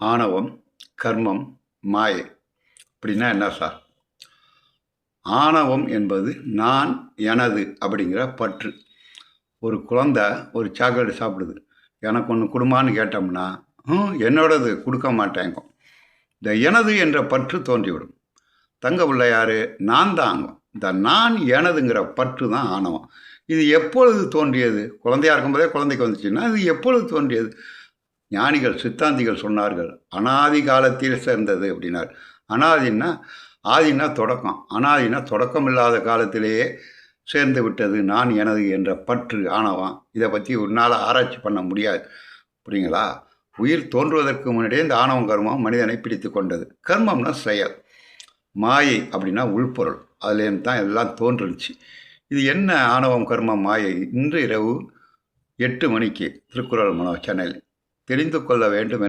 ஆணவம் கர்மம் மாயை. அப்படின்னா என்ன சார் ஆணவம் என்பது நான் எனது அப்படிங்கிற பற்று. ஒரு குழந்தை ஒரு சாக்லேட் சாப்பிடுது. எனக்கு ஒன்று கொடுமான்னு கேட்டோம்னா என்னோடது கொடுக்க மாட்டேங்க. இந்த எனது என்ற பற்று தோன்றிவிடும். தங்க பிள்ளையார் நான் தாங்க. இந்த நான் எனதுங்கிற பற்று தான் ஆணவம். இது எப்பொழுது தோன்றியது? குழந்தையா இருக்கும்போதே குழந்தைக்கு வந்துச்சுன்னா இது எப்பொழுது தோன்றியது? ஞானிகள் சித்தாந்திகள் சொன்னார்கள் அனாதி காலத்தில் சேர்ந்தது அப்படின்னார். அனாதின்னா ஆதினா தொடக்கம் அனாதினா தொடக்கம் இல்லாத காலத்திலேயே சேர்ந்து விட்டது நான் எனது என்ற பற்று ஆணவம். இதை பற்றி உன்னால் ஆராய்ச்சி பண்ண முடியாது. புரியுங்களா? உயிர் தோன்றுவதற்கு முன்னாடியே இந்த ஆணவம் கர்மம் மனிதனை பிடித்து கொண்டது. கர்மம்னா செயல் மாயை அப்படின்னா உள்பொருள். அதுலேருந்து தான் எல்லாம் தோன்றுச்சு. இது என்ன ஆணவம் கர்மம் மாயை? இன்று இரவு எட்டு மணிக்கு திருக்குறள் மனோ சேனல் தெரிந்து கொள்ள வேண்டும்